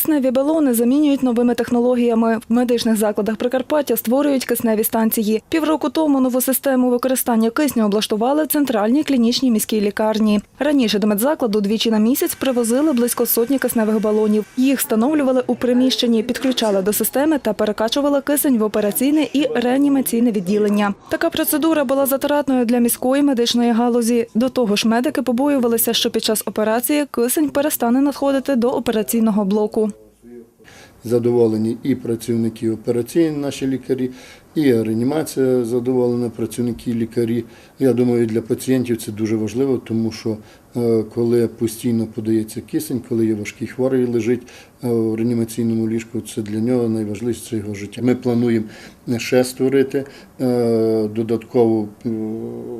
Кисневі балони замінюють новими технологіями. В медичних закладах Прикарпаття створюють кисневі станції. Півроку тому нову систему використання кисню облаштували в центральній клінічній міській лікарні. Раніше до медзакладу двічі на місяць привозили близько сотні кисневих балонів. Їх встановлювали у приміщенні, підключали до системи та перекачували кисень в операційне і реанімаційне відділення. Така процедура була затратною для міської медичної галузі. До того ж, медики побоювалися, що під час операції кисень перестане надходити до операційного блоку. Задоволені і працівники операційні, наші лікарі, і реанімація задоволена, працівники лікарі. Я думаю, для пацієнтів це дуже важливо, тому що е, коли постійно подається кисень, коли є важкий хворий лежить е, в реанімаційному ліжку, це для нього найважливіше це його життя. Ми плануємо ще створити е, додаткову е,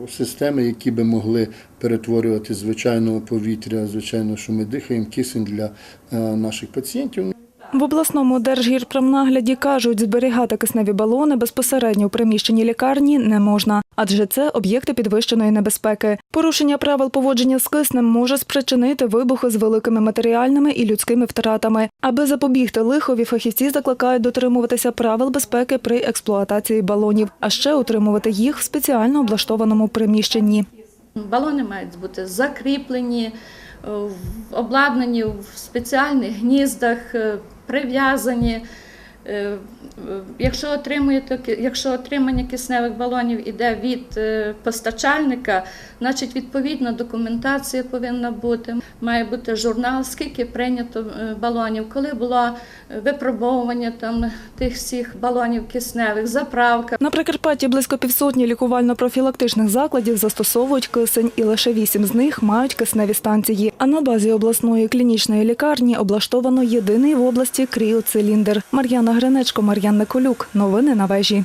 системи, які би могли перетворювати звичайного повітря, звичайно, що ми дихаємо, кисень для е, наших пацієнтів. В обласному держгірпромнагляді кажуть, зберігати кисневі балони безпосередньо у приміщенні лікарні не можна, адже це об'єкти підвищеної небезпеки. Порушення правил поводження з киснем може спричинити вибухи з великими матеріальними і людськими втратами. Аби запобігти лихові, фахівці закликають дотримуватися правил безпеки при експлуатації балонів, а ще утримувати їх в спеціально облаштованому приміщенні. Балони мають бути закріплені, е, обладнані в спеціальних гніздах, е, прив'язані. Е, Якщо, отримуєте, якщо отримання кисневих балонів іде від е, постачальника, значить відповідна документація повинна бути. Має бути журнал, скільки прийнято е, балонів, коли було випробовування там тих всіх балонів кисневих, заправка. На Прикарпатті близько півсотні лікувально-профілактичних закладів застосовують кисень, і лише вісім з них мають кисневі станції. А на базі обласної клінічної лікарні облаштовано єдиний в області кріоциліндр. Мар'яна Гринечко, Мар'ян Николюк. Новини на вежі.